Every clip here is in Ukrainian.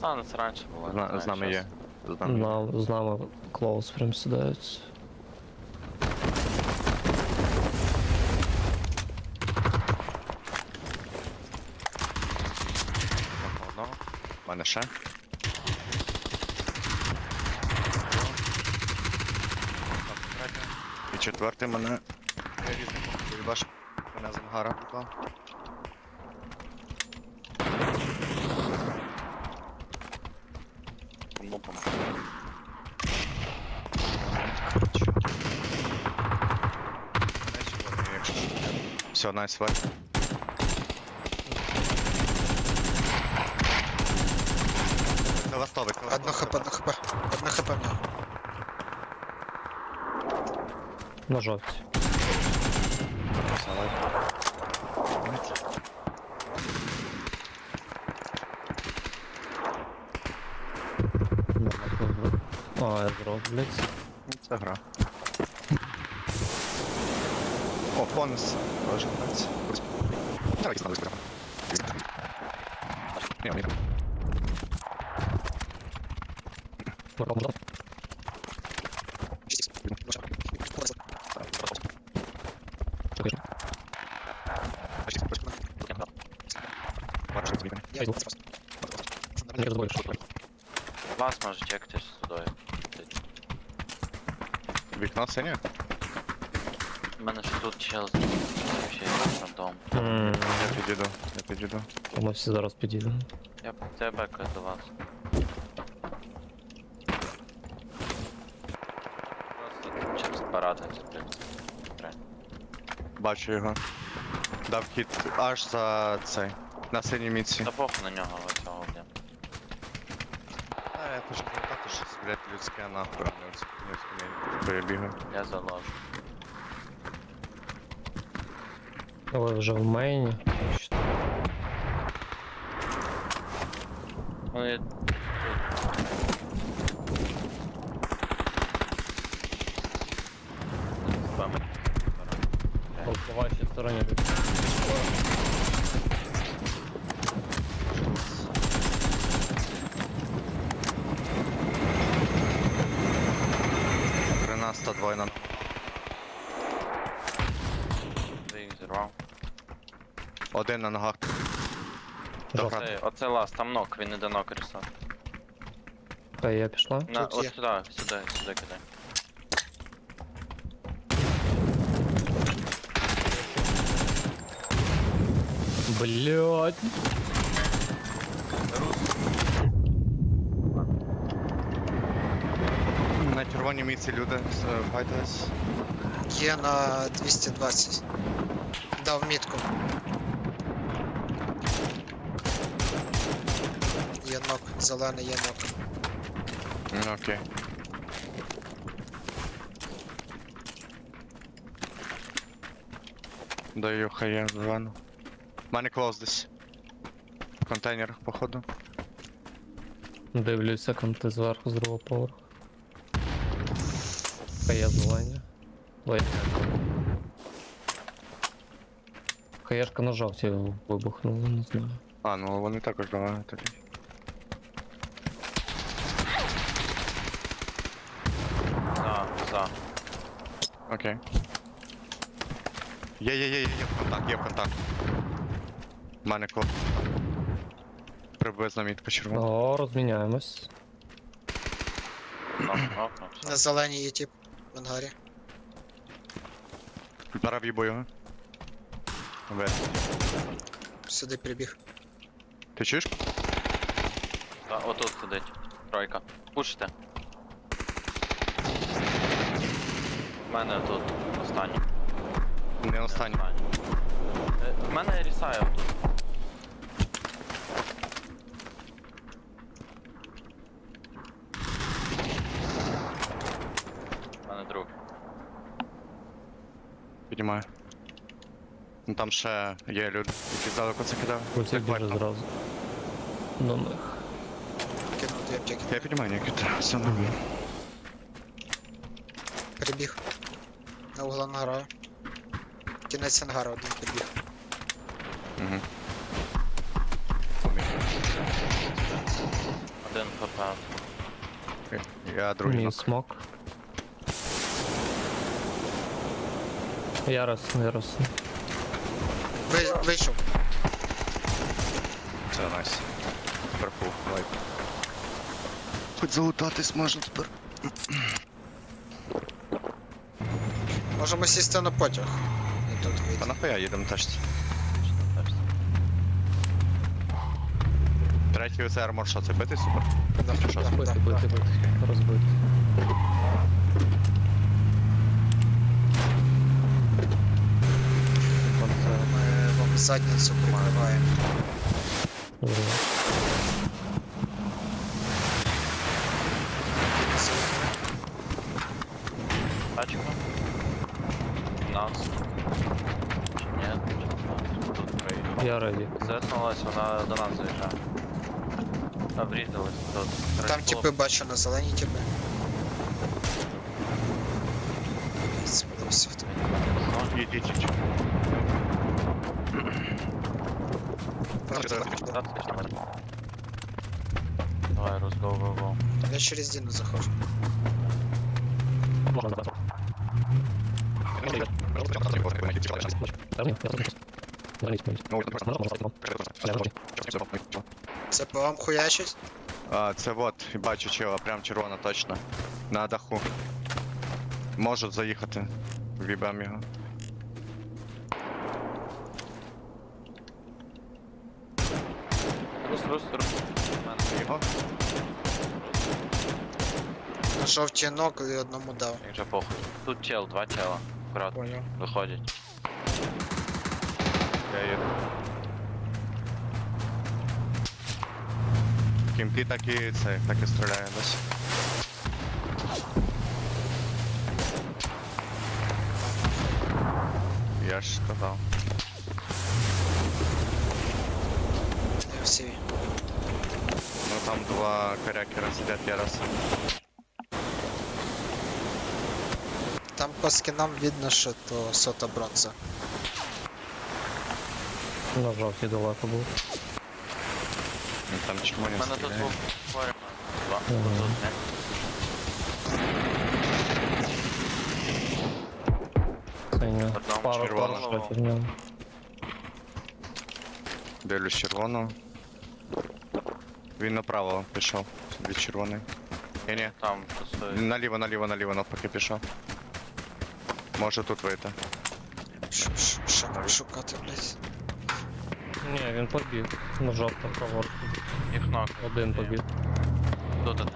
Санс раніше була. Зна- не з знаю, нами є. щас. З нами. є. Нам, з нами клоус прям сідають. Одного. У мене ще. І четвертий мене. Я різний походу, бачиш, мене з ангара поклав. Лупом. Все, найс вайп. Це ластовик, це Одно хп, одно хп. Одно хп в нього. На жовті. А, я зроблять. Це гра. О, бонус. Тоже нравится. Давай, надо справа. Не, не. Я Айду. Не розбориш. Вас може Вікно синє? У мене ж тут чел з ще є рандом. М, Я підійду, я підійду. Ми всі зараз підійдемо. Я тебе бекаю до вас. Просто через парад це принцип. Бачу його. Дав хід аж за цей. На синій міці. Та похуй на нього оцього, блін. А, я хочу пам'ятати, що блядь, людське нахуй, а не оце хуйню перебігаю. Я заложу. Ви вже в мейні. Вони тут. З вами. По вашій стороні. Хрена 102 на Ти їх зірвав. один на ногах. Оце, оце ласт, там нок, він іде нок рисав. Хай я пішла. На, Тут є. сюди, сюди, сюди кидай. Блять. Червоній міці люди е. Є на 220. Дав мітку. Є нок, зелений є нок. Ну, окей. Даю хає зелену. У мене клоус десь. В контейнерах, походу. Дивлюся, конти зверху з другого поверху. Хай я зелені. Ой. Хаєшка на жовті вибухнула, не знаю. А, ну вони також давали тоді. За, за. Окей. Є, є, є, є, є в контакт, є в контакт. У мене клоус. Приблизно мітка червона. О, розміняємось. Нок, нок, нок. На зеленій є тип В ангарі. Зараз в'їбу його. Вес. Сюди прибіг. Ти чуєш? Та, отут сидить. Тройка. Пушите. В мене тут останній. Не останній. Е, В мене рісає тут. Піднімаю. Ну там ще є люди, які здалеку це кидали. Оці Так, біже лайк. зразу. До них. Кинув дві аптеки. Я піднімаю Нікіта, все нормально. Прибіг. На угла награю. Кінець ангара один прибіг. Угу. хп. Я другий. Мій нок. смок. Яростно, яростно. Ви, вийшов. Це найс. Фул, лайк. Хоч залутатись можна тепер. Можемо сісти на потяг. І тут А вийти. нахуя їдемо теж. Третій оце армор, що це битий супер? Да, що? да, да, бити, да. бити. Розбити. Ми вам задницю прикриваємо. Добре. Тачка. Нас. Чи ні? Тут проїхав. Я реді. Зеснулась, вона до нас заїжджає. А врізалась тут. Там Третій типи бачу на зеленій типи. Сподивився в тебе. хлоп. Їдь, їдь, їдь. Та, ти ж там. Давай, роз, go, go, go. Я через Діну заходжу. Можна забрати. Та ні, я тут. Залізь, полізь. Ну, Можна, можна забрати. Але можна. Це по вам хуячить? А, це вот, бачу чела, прям червона точно. На даху. Можуть заїхати. Вібем його. Рус, рус, рус. Мене Його? На жовті і одному дав. Як же похуй. Тут чел, два чела. Аккуратно, Понял. виходять. Я їду. Кімпі так і це, так і стріляє десь. Я ж сказав. Я всі. Ну там два корякера сидять якраз. Там по скинам видно, що то сота бронза. На жовтій далеко був. Ну, Там У червоні мене тут стріляє. був форем. Два. Тут не. Одному Пару, червона. пару шотів в. Дивлюсь червоного. Він направо пішов від червоної. Ні, ні. Там стоїть. Наліво, наліво, наліво, навпаки пішов. Може тут вийти. Ш- ш- Що нам шукати, блядь? Ні, він побіг. На жовту праворку. Їх ног. Один побіг. Тут один.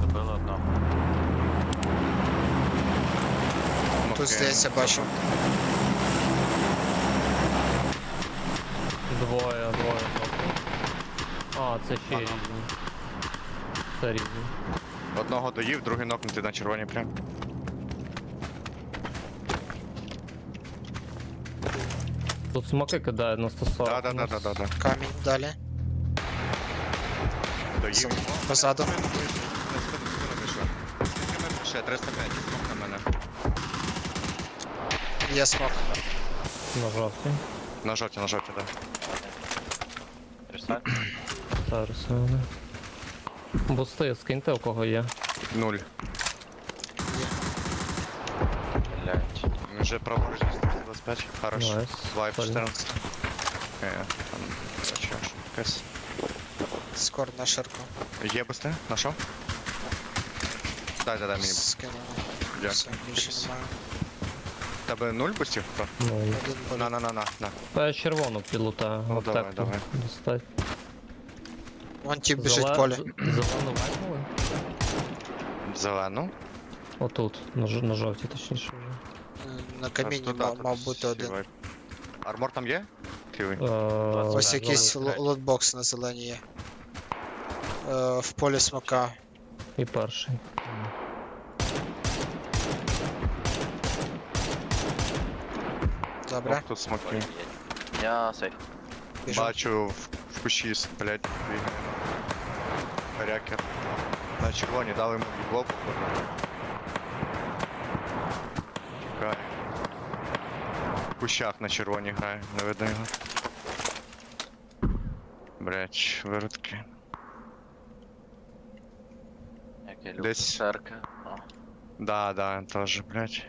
Добили одного. Тут здається бачу. Двоє, двоє. А, це ще Ага. різні. Це різні. Одного доїв, другий нокнутий на червоній прям. Тут смоки кидають на 140. Да, да, да, да, да, да. Камінь далі. Доїв. Позаду. Ще 305, смок на мене. Є смок. На жовтій. На жовті, на жовті, да. Трясать? Зараз вони. Бусти, скиньте у кого є. Нуль. Блять. Вже праворуч 225. Хорош. Найс. Вайп Сольно. 14. Е, там, короче, якась. Скор на ширку. Є бусти? Нашов? Дай, дай, дай мені. Скинули. Дякую. Все, більше немає. Тебе нуль бустів? Про? Ну, На, на, на, на, на. Та я червону підлутаю. Ну, давай, аптеку давай. Достать. Вон тип біжить Зеле- в полі. з- Зелену вайпнули? Зелену. Отут, на, ж- на жовтій точніше вже. На камінні Туди, мав, тут мав бути один. Армор там є? Кивий. Е, Ось Так, якийсь лотбокс на зеленій є. Е, В полі смока. І перший. Добре, тут смоки. Я сейф. біжу. Бачу в, в кущі, блять, бігає. Корякер. На червоні дали йому відлоп. Чекає. В кущах на червоні грає, не видно його. Блять, виродки. Як я люблю Десь- церкви. Да, да, тоже, блять.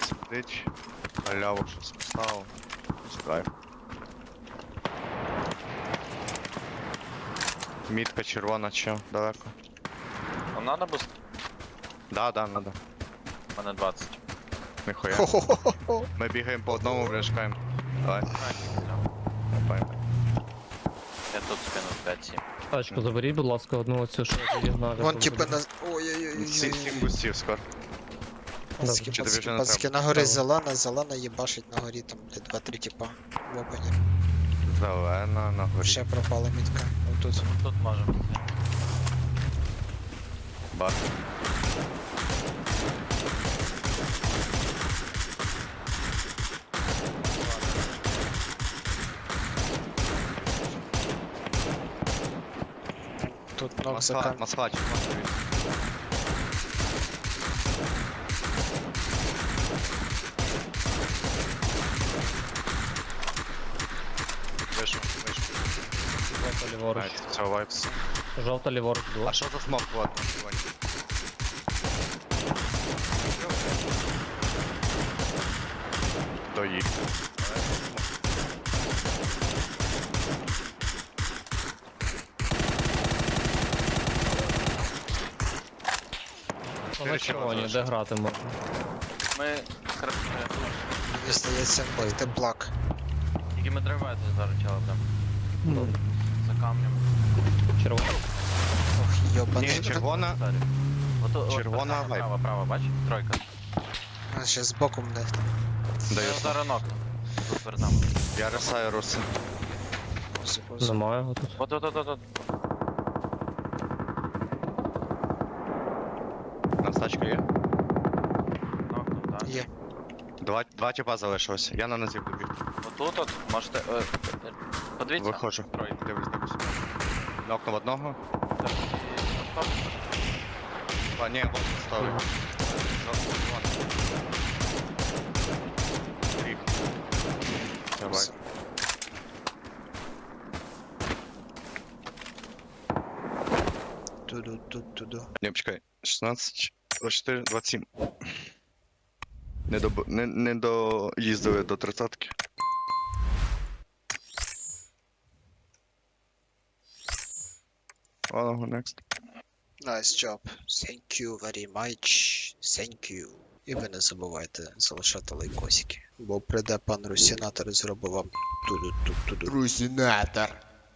Сидить. Халяву щось поставив. Скайп. Мітка червона, чо, далеко. Вам надо буст? Да, да, надо. У мене 20. Ніхуя. Хо-хо-хо-хо. Ми бігаємо по одному, бляшкаємо. Давай, копаємо. Я тут скину 5-7. Тачку заберіть, будь ласка, одну оцю, що я заігнав. Вон типи на. Ой-ой-ой. Сім сім бустів скоро. Пацки, Чи тобі пацки, вже не пацки, треба? на горі зелена, зелена їбашить на горі там де два-три типа в опені. Зелена на горі. Ще пропала мітка. Отут. Тут можемо. Бар. Тут ног за масла він. Вийшов, вийшов. Жовта ліворуч. Все, вайпс. Жовта ліворуч, А два. що за смок? Вот. Ну, на червоні, де грати можна. Ми краще. Мені блак. Тільки ми драйвати зараз чали там. Ну, камнем. червона. Ох, йобаний. Ні, червона. От, Червона вайп. право, право, бач? Тройка. А, ще збоку мене там. Даю Я смок. Тут перед нами. Я рисаю руси. Немає його тут. От, от, от, от, от. Нас тачка є? Нокнув, так. Є. Два, два тіпа залишилося. Я на назів добіг. Отут, от, можете. е, е, Подивіться. Виходжу. Тройка. Дивлюсь, дивлюсь. Нокнув одного. Так, і- стоп. А, ні, вот. Рік. Давай. Туду, тут, туду. Не, почекай. 16, 24, 27. Не, до, не, не доїздили до 30-ки. Next. Nice job. Thank you very much. Thank you. І ви не забувайте залишати лайкосики. Бо прийде пан Русінатор і зробить вам туду-туду-туду. Русінатор.